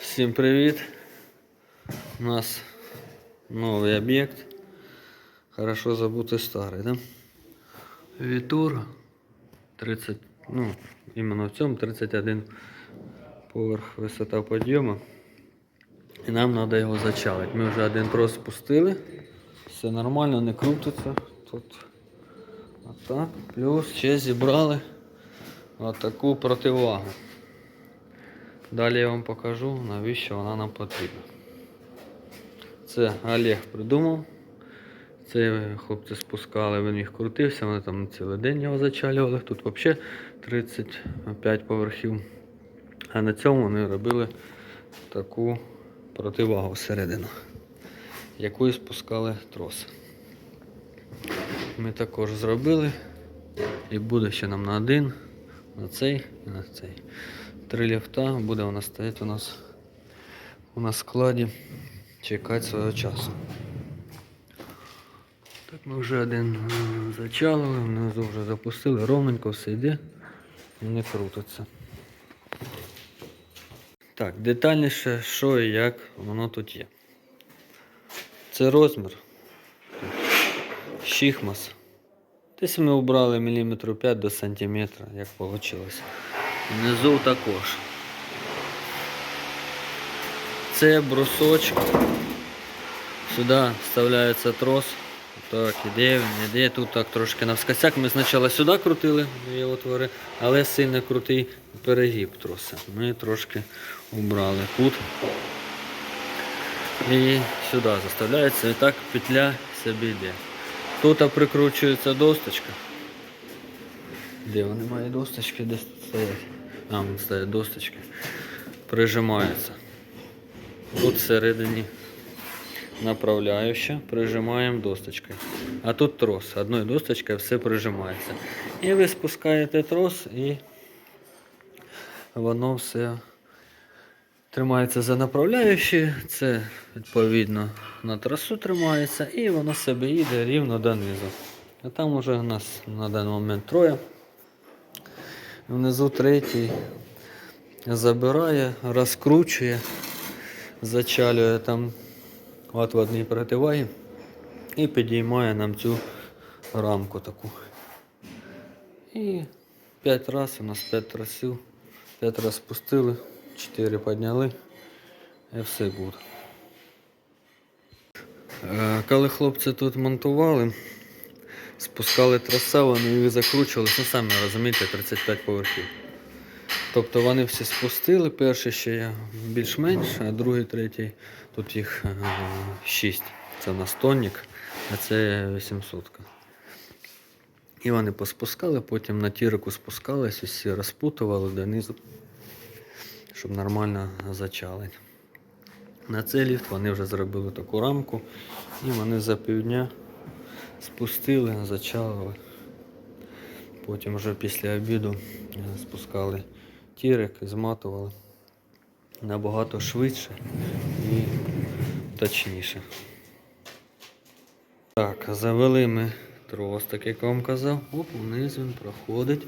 Всім привіт! У нас новий об'єкт. Хорошо забути старий, да? Вітур 30, ну, іменно в цьому 31 поверх висота підйому. І нам треба його зачалити. Ми вже один трос спустили. Все нормально, не крутиться. Тут отак. Плюс ще зібрали отаку противагу. Далі я вам покажу, навіщо вона нам потрібна. Це Олег придумав. Це хлопці спускали, він їх крутився, вони там цілий день його зачалювали. Тут взагалі 35 поверхів. А на цьому вони робили таку противагу всередину, якою спускали трос. Ми також зробили. І буде ще нам на один, на цей і на цей. Три ліфта буде вона стояти у нас на складі, чекати свого часу. Так ми вже один е, зачалили, внизу вже запустили, ровненько все йде і не крутиться. Так, детальніше, що і як воно тут є. Це розмір. Шіхмас. Десь ми обрали міліметрів 5 до сантиметра, як вийшло. Внизу також. Це брусочок. Сюди вставляється трос. Так, іде він, іде. Тут так трошки навскосяк. Ми спочатку сюди крутили дві отвори, але сильно крутий перегиб троса. Ми трошки убрали кут. І сюди заставляється. І так петля собі йде. Тут прикручується досточка. Де вони мають досточки, тут стоять. Вон стоять досточки. Прижимаються. Тут всередині направляюча, прижимаємо досточкою. А тут трос. Одною досточкою все прижимається. І ви спускаєте трос і воно все тримається за направляючі. Це відповідно на трасу тримається і воно себе їде рівно донизу. А там уже у нас на даний момент троє. Внизу третій забирає, розкручує, зачалює там отводні противаги і підіймає нам цю рамку таку. І 5 разів у нас 5 трасів, 5 разів спустили, 4 підняли і все буде. Е, Коли хлопці тут монтували, спускали троса, вони їх закручували, ну самі розумієте, 35 поверхів. Тобто вони всі спустили, перший ще більш-менш, а другий, третій, тут їх 6. Це у нас а це 800. І вони поспускали, потім на тірику спускались, усі розпутували донизу, щоб нормально зачали. На цей ліфт вони вже зробили таку рамку і вони за півдня спустили, зачалили. Потім вже після обіду е, спускали тірик, зматували набагато швидше і точніше. Так, завели ми трос, так як вам казав. Оп, вниз він проходить.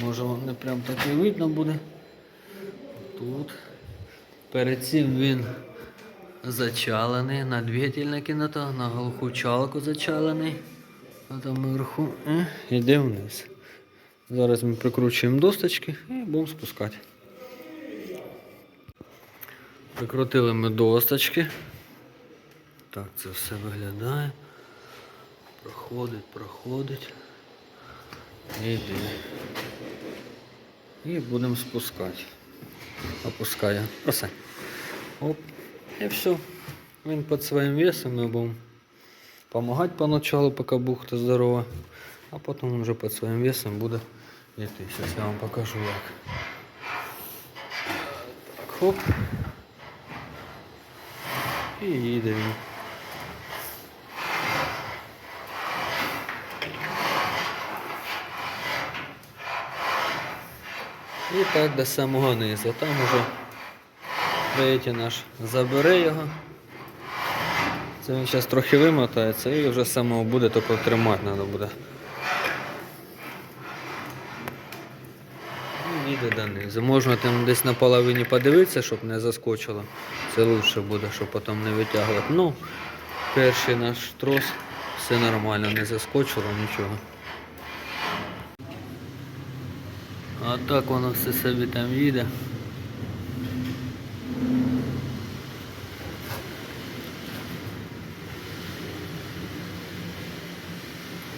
Може вам не прям так і видно буде. Тут. Перед цим він зачалений, на двигатель накинуто, на глуху чалку зачалений. А там вверху йде вниз. Зараз ми прикручуємо досточки і будемо спускати. Прикрутили ми досточки. Так це все виглядає. Проходить, проходить. І йде. І будемо спускати. Опускаю. Бросай. Оп. І все. Він під своїм весом ми будемо допомагати поначалу, поки бухта здорова, а потім вже під своїм весом буде йти. Зараз я вам покажу як. Так, хоп. І їде він. І так до самого низу. Там уже третій наш забере його. Це він зараз трохи вимотається і вже самого буде, тільки тримати треба буде. І їде донизу. Можна там десь на половині подивитися, щоб не заскочило. Це лучше буде, щоб потім не витягувати. Ну, перший наш трос, все нормально, не заскочило нічого. А так воно все собі там їде.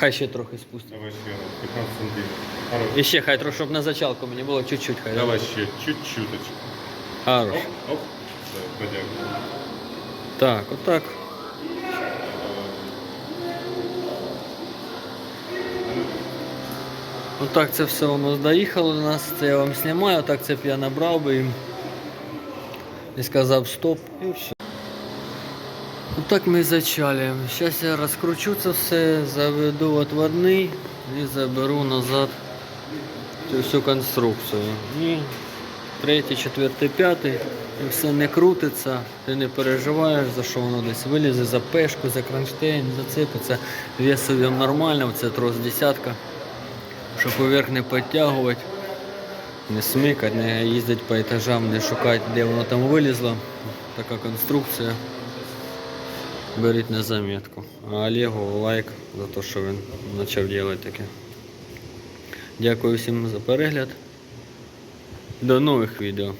Хай ще трохи спустимо. Давай ще 15 сантиметров. Хорош. І ще хай трохи, щоб на зачалку мені було чуть-чуть хай. Давай ще чуть-чуточку. Хорош. Оп, оп. Все, подякую. Так, отак. Отак це все воно доїхало до нас, це я вам знімаю, так це б я набрав би їм. І сказав стоп і все. Отак ми зачалюємо. Зараз я розкручу це все, заведу отводний і заберу назад цю всю конструкцію. І третій, четвертий, п'ятий, і все не крутиться, ти не переживаєш, за що воно десь вилізе, за пешку, за кронштейн, зацепиться. Весові нормально, це трос десятка. Щоб поверх не підтягувати, не смикати, не їздити по етажам, не шукати, де воно там вилізло. Така конструкція. Беріть на заметку. А Олегу лайк за те, що він почав робити таке. Дякую всім за перегляд. До нових відео.